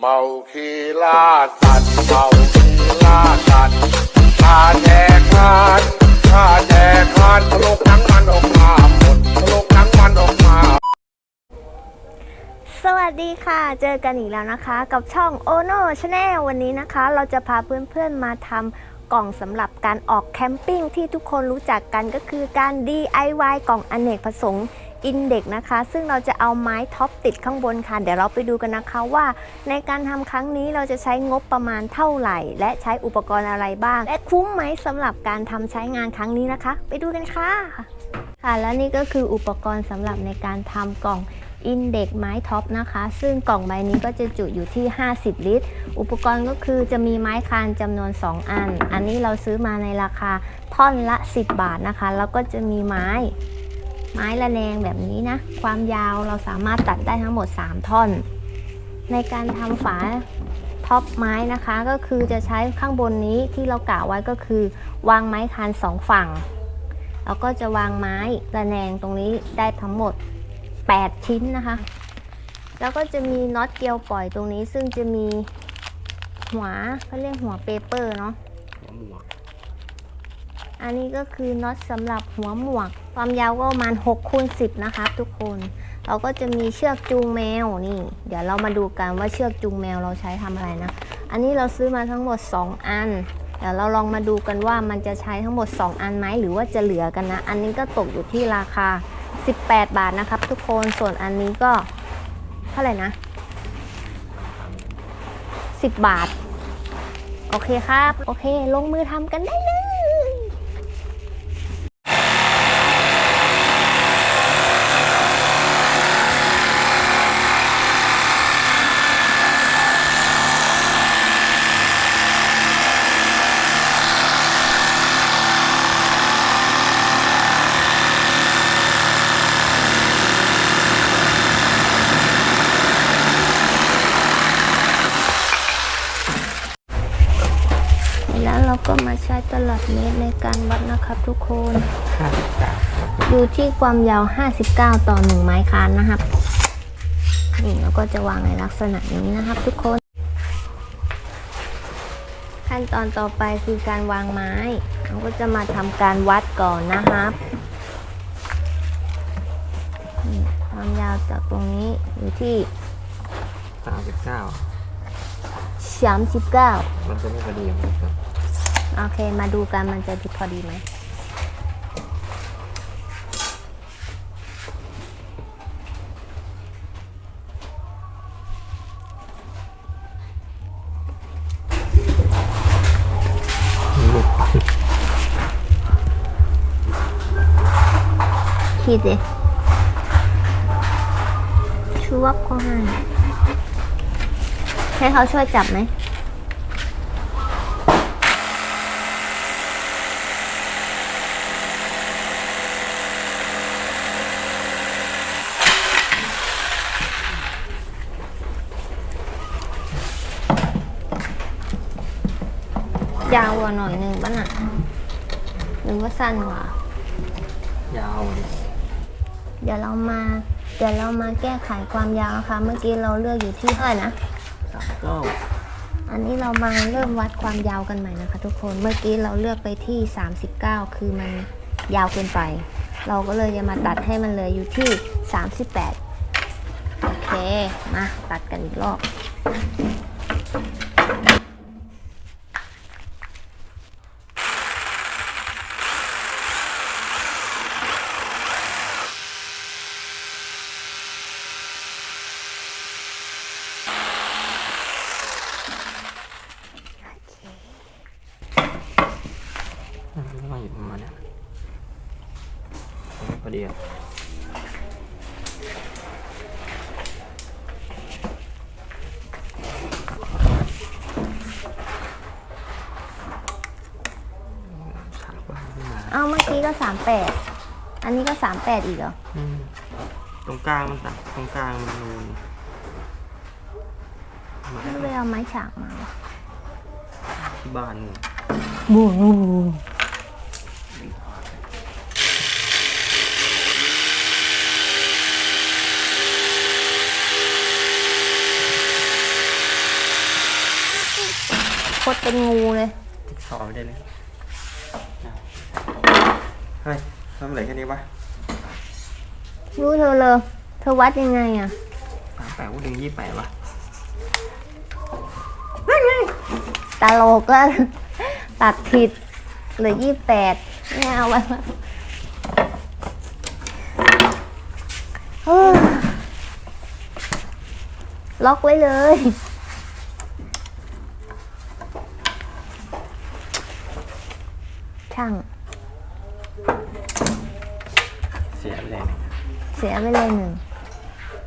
เมาคีล่าสัตว์เมาคีล่าสัตว์ข้าแจกทานข้าแจกทานตลกหนังมันออกมาหมดตลกหนังมันออกมา สวัสดีค่ะ เจอกันอีกแล้วนะคะ กับช่อง Ono Channel วันนี้นะคะ เราจะพาเพื่อนๆมาทำกล่องสำหรับการออกแคมปิ้งที่ทุกคนรู้จักกันก็คือการ DIY กล่องอเนกประสงค์ อินเด็กนะคะ ซึ่งเราจะเอาไม้ท็อปติดข้างบนค่ะ เดี๋ยวเราไปดูกันนะคะว่า ในการทำครั้งนี้เราจะใช้งบประมาณเท่าไหร่ และใช้อุปกรณ์อะไรบ้าง และคุ้มไหมสำหรับการทำใช้งานครั้งนี้นะคะ ไปดูกันค่ะ ค่ะและนี่ก็คืออุปกรณ์สำหรับในการทำกล่องอินเด็กไม้ท็อปนะคะ ซึ่งกล่องใบนี้ก็จะจุอยู่ที่ 50 ลิตร อุปกรณ์ก็คือจะมีไม้คานจำนวน 2 อัน อันนี้เราซื้อมาในราคาท่อนละ 10 บาทนะคะ แล้วก็จะมีไม้ ไม้ระแนงแบบนี้นะ ความยาวเราสามารถตัดได้ทั้งหมด 3 ท่อน ในการทำฝาท็อปไม้นะคะก็คือจะใช้ข้างบนนี้ที่เรากะไว้ก็คือ วางไม้คานสองฝั่ง แล้วก็จะวางไม้ระแนงตรงนี้ได้ทั้งหมด 8 ชิ้นนะคะ แล้วก็จะมีน็อตเกลียวปล่อยตรงนี้ ซึ่งจะมีหัวเขาเรียกหัวเปเปอร์เนาะหัวหมวก อันนี้ก็คือน็อตสำหรับหัวหมวก ความยาวก็ประมาณ6คูณ10 นะครับทุกคน เราก็จะมีเชือกจูงแมวนี่ เดี๋ยวเรามาดูกันว่าเชือกจูงแมวเราใช้ทำอะไรนะ อันนี้เราซื้อมาทั้งหมด 2 อัน เดี๋ยวเราลองมาดูกันว่ามันจะใช้ทั้งหมด 2 อันไหมหรือว่าจะเหลือกันนะ อันนี้ก็ตกอยู่ที่ราคา 18 บาทนะครับ ทุกคน ส่วนอันนี้ก็เท่าไหร่นะ 10 บาท โอเคครับ โอเค ลงมือทำกันได้เลย แล้วเราก็มาใช้ตลับ เมตรในการวัดนะครับทุกคนห้าสิบเก้าอยู่ที่ความยาว 59 ต่อ 1 ไม้คานนะครับ นี่เราก็จะวางในลักษณะนี้นะครับทุกคน ขั้นตอนต่อไปคือการวางไม้ เราก็จะมาทำการวัดก่อนนะครับนี่ความยาวจากตรงนี้อยู่ที่สามสิบเก้า39 มันจะไม่พอดีครับ โอเค มาดูกันมันจะพอดีไหมหลุดขีดเลยชูวับเข้าให้ให้เขาช่วยจับไหม ยาวกว่าหน่อยหนึ่งป่ะน่ะหรือว่าสั้นกว่า ยาวเลยเดี๋ยวเรามาเดี๋ยวเรามาแก้ไขความยาวนะคะ เมื่อกี้เราเลือกอยู่ที่เท่าไหร่นะ สามเก้าอันนี้เรามาเริ่มวัดความยาวกันใหม่นะคะ ทุกคน เมื่อกี้เราเลือกไปที่ 39 คือมันยาวเกินไป เราก็เลยจะมาตัดให้มันเหลยอยู่ที่ 38 โอเค มาตัดกันอีกรอบ ไม่ต้องหยิบมาเนี่ยพอดีอะฉากบ้านขึ้นมาเอาเมื่อกี้ก็38อันนี้ก็38อีกเหรอ อืม ตรงกลางมันตัดตรงกลางมันนูนมาไม่ไปเอาไม้ฉากมาวะที่บ้านนู่นบูบู คตเป็นงูเลยจิ๊กซอว์ไม่ได้เลยเฮ้ยทำอะไรแค่นี้วะรู้เธอเลยเธอวัดยังไงอะสามแปดกูดึงยี่แปดวะตลกแล้วตัดผิดเหลือยี่แปดไม่เอาไว้ละเฮ้ยล็อกไว้เลย ช่าง เสียไปเลยเสียไปเลยหนึ่ง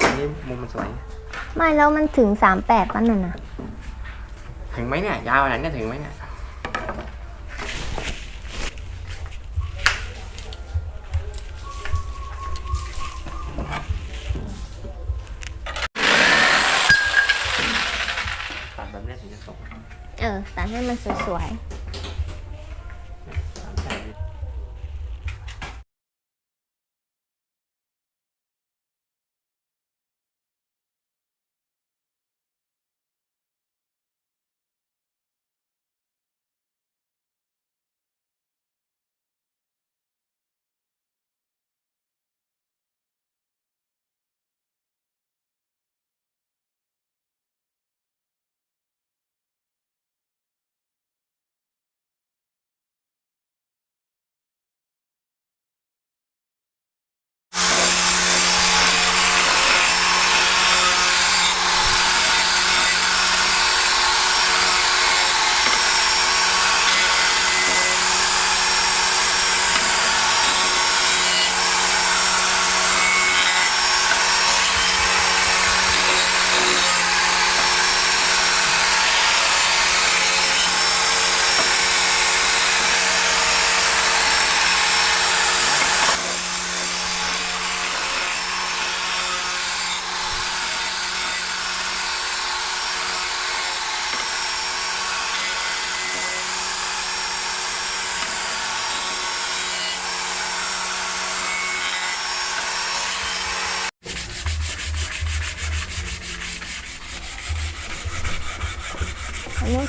อันนี้มุมมันสวย ไม่แล้วมันถึงสามแปดปั้นน่ะนะถึงไหมเนี่ย ยาวขนาดนี้ถึงไหมเนี่ย ตัดแบบนี้ถึงจะส่งเออแต่ให้มันสวยส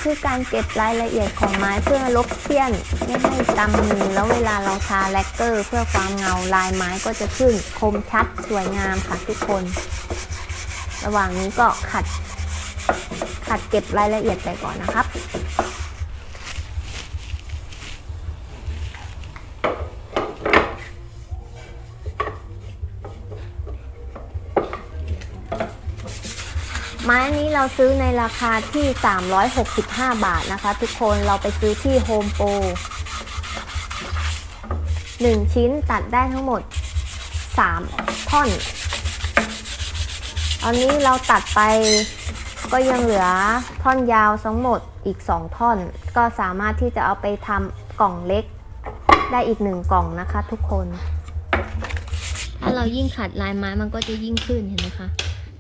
คือการเก็บรายละเอียดของไม้เพื่อลบเสี้ยนไม่ให้ตำมือแล้วเวลาเราทาแลกเกอร์ เพื่อความเงาลายไม้ก็จะขึ้นคมชัดสวยงามค่ะทุกคน ระหว่างนี้ก็ขัด ขัดเก็บรายละเอียดไปก่อนนะครับ ไม้นี้เรา ซื้อในราคาที่ 365 บาทนะคะ ทุกคนเราไปซื้อที่โฮมโปร1ชิ้นตัดได้ทั้งหมด 3 ท่อน ตอนนี้เราตัดไปก็ยังเหลือท่อนยาวทั้งหมดอีก 2 ท่อน ก็สามารถที่จะเอาไปทำกล่องเล็กได้อีกหนึ่งกล่องนะคะทุกคน ถ้าเรายิ่งขัดลายไม้มันก็จะยิ่งขึ้นเห็นไหมคะ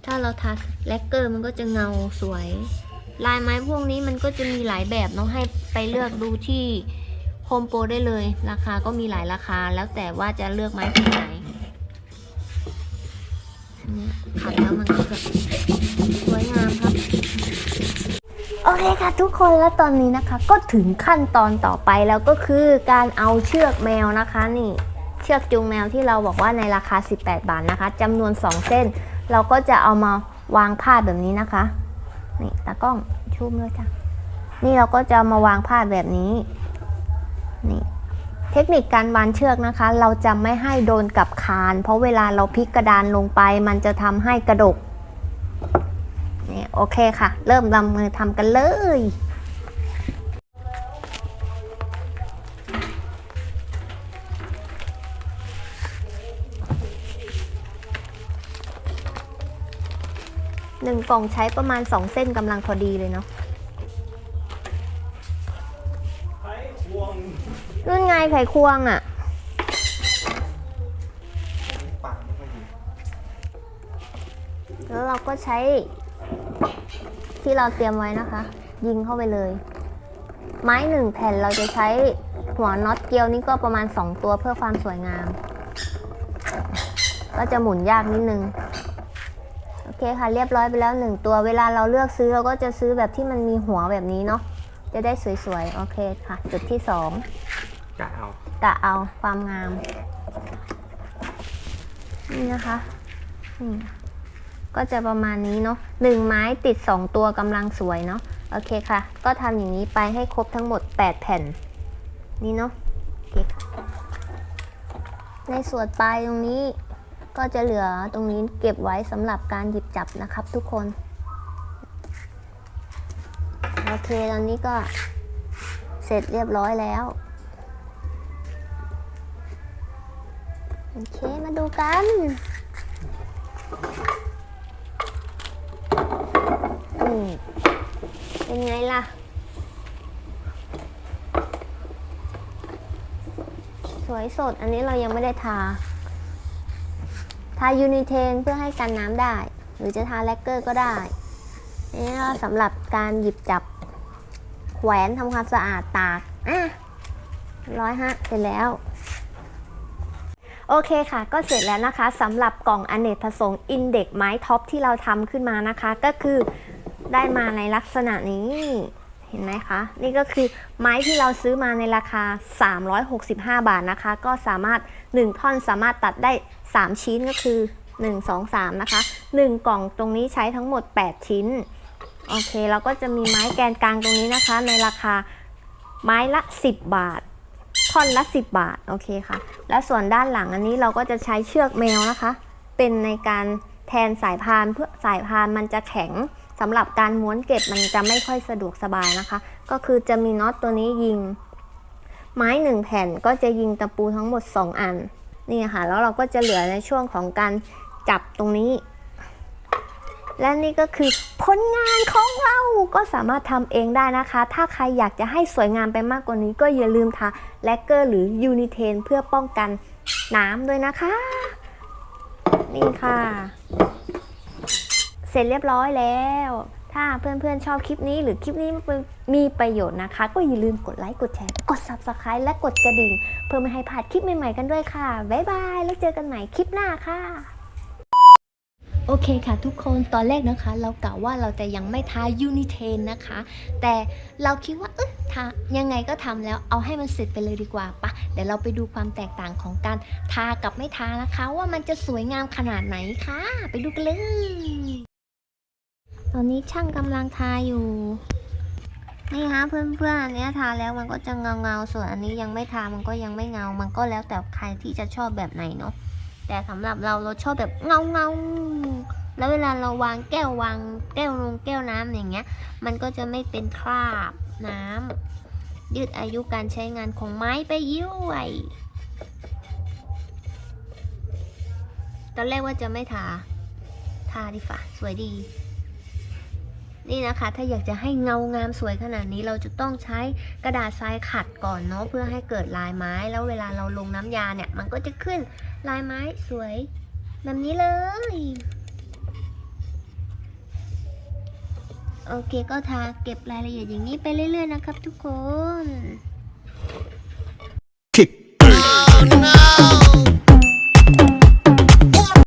ถ้าเราทาแลกเกอร์มันก็จะเงาสวย ลายไม้พวกนี้มันก็จะมีหลายแบบเนาะให้ไปเลือกดูที่โฮมโปรได้เลย ราคาก็มีหลายราคาแล้วแต่ว่าจะเลือกไม้แบบไหนเนี่ยขัดแล้วมันก็จะสวยงามครับ โอเคค่ะทุกคนแล้วตอนนี้นะคะ ก็ถึงขั้นตอนต่อไปแล้วก็คือการเอาเชือกแมวนะคะนี่ เชือกจูงแมวที่เราบอกว่าในราคา 18 บาทนะคะจำนวน 2 เส้น เราก็จะเอามาวางพาดแบบนี้นะคะ นี่ตากล้องชุ่มเลยจ้ะ นี่เราก็จะามาวางพาดแบบนี้ นี่ เทคนิคการวางเชือกนะคะ เราจะไม่ให้โดนกับคาน เพราะเวลาเราพลิกกระดานลงไป มันจะทำให้กระดก นี่โอเคค่ะ เริ่มลำมือทำกันเลย หนึ่งกล่องใช้ประมาณ2เส้นกำลังพอดีเลยเนาะรุ่นไงไขควงอะ่ะ แล้วเราก็ใช้ ที่เราเตรียมไว้นะคะ ยิงเข้าไปเลย ไม้หนึ่งแผ่นเราจะใช้หัวน็อตเกลียวนี่ก็ประมาณ 2 ตัวเพื่อความสวยงาม ก็จะหมุนยากนิดนึง โอเคค่ะเรียบร้อยไปแล้ว 1 ตัวเวลาเราเลือกซื้อเราก็จะซื้อแบบที่มันมีหัวแบบนี้เนาะจะได้สวยๆ โอเคค่ะ จุดที่สองกะเอากะเอาความงาม นี่นะคะอืมก็จะประมาณนี้เนาะหนึ่งไม้ติด 2 ตัวกำลังสวยเนาะโอเคค่ะ ก็ทำอย่างนี้ไปให้ครบทั้งหมด 8 แผ่น นี่เนาะโอเคค่ะในส่วนปลายตรงนี้ ก็จะเหลือตรงนี้เก็บไว้สำหรับการหยิบจับนะครับทุกคน โอเคตอนนี้ก็เสร็จเรียบร้อยแล้ว โอเคมาดูกันเป็นไงล่ะสวยสด อันนี้เรายังไม่ได้ทา ทายูนิเทนเพื่อให้กันน้ำได้ หรือจะทาแลกเกอร์ก็ได้นี่ก็สำหรับการหยิบจับแขวนทำความสะอาดตากอะร้อยฮะเสร็จแล้ว โอเคค่ะ ก็เสร็จแล้วนะคะสำหรับกล่องอเนกประสงค์อินเด็กไม้ท็อปที่เราทำขึ้นมานะคะ ก็คือได้มาในลักษณะนี้ ห็นไหมคะ นี่ก็คือไม้ที่เราซื้อมาในราคา 365 บาทนะคะ ก็สามารถ 1 ท่อนสามารถตัดได้ 3 ชิ้นก็คือ 1 2 3 นะคะ 1 กล่องตรงนี้ใช้ทั้งหมด 8 ชิ้น โอเค เราก็จะมีไม้แกนกลางตรงนี้นะคะ ในราคาไม้ละ 10 บาท ท่อนละ 10 บาท โอเคค่ะ และส่วนด้านหลังอันนี้เราก็จะใช้เชือกแมวนะคะ เป็นในการแทนสายพานเพื่อสายพานมันจะแข็ง สำหรับการม้วนเก็บมันจะไม่ค่อยสะดวกสบายนะคะ ก็คือจะมีน็อตตัวนี้ยิง ไม้หนึ่งแผ่นก็จะยิงตะปูทั้งหมด 2 อันนี่ค่ะแล้วเราก็จะเหลือในช่วงของการจับตรงนี้ และนี่ก็คือผลงานของเราก็สามารถทำเองได้นะคะ ถ้าใครอยากจะให้สวยงามไปมากกว่านี้ ก็อย่าลืมทาแลกเกอร์หรือยูนิเทนเพื่อป้องกันน้ำด้วยนะคะ นี่ค่ะ สร็จเรียบร้อยแล้ว ถ้าเพื่อนๆชอบคลิปนี้หรือคลิปนี้มีประโยชน์นะคะ ก็อย่าลืมกดไลค์กดแชร์กด subscribe และกดกระดิ่ง เพื่อไม่ให้พลาดคลิปใหม่ๆกันด้วยค่ะ บ๊ายบาย แล้วเจอกันใหม่คลิปหน้าค่ะโอเคค่ะทุกคนตอนแรกนะคะ เรากะว่าเราจะยังไม่ทายูนิเทนนะคะ แต่เราคิดว่าเออทายังไงก็ทำแล้วเอาให้มันเสร็จไปเลยดีกว่าปะเดี๋ยวเราไปดูความแตกต่างของการทากับไม่ทานะคะ ว่ามันจะสวยงามขนาดไหนค่ะ ไปดูกันเลย ตอนนี้ช่างกำลังทาอยู่ นี่ฮะเพื่อนๆอันนี้ทาแล้วมันก็จะเงาเงาส่วนอันนี้ยังไม่ทามันก็ยังไม่เงา มันก็แล้วแต่ใครที่จะชอบแบบไหนเนาะแต่สำหรับเราเราชอบแบบเงาเงาแล้วเวลาเราวางแก้ววางแก้วลงแก้วน้ำอย่างเงี้ย มันก็จะไม่เป็นคราบน้ำยืดอายุการใช้งานของไม้ไปย้วยตอนแรกว่าจะไม่ทา ทาดีฝ่าสวยดี นี่นะคะ ถ้าอยากจะให้เงางามสวยขนาดนี้เราจะต้องใช้กระดาษทรายขัดก่อนเนาะเพื่อให้เกิดลายไม้ แล้วเวลาเราลงน้ำยาเนี่ย มันก็จะขึ้นลายไม้สวยแบบนี้เลย โอเคก็ทาเก็บรายละเอียดอย่างนี้ไปเรื่อย ๆ นะครับทุกคน Oh no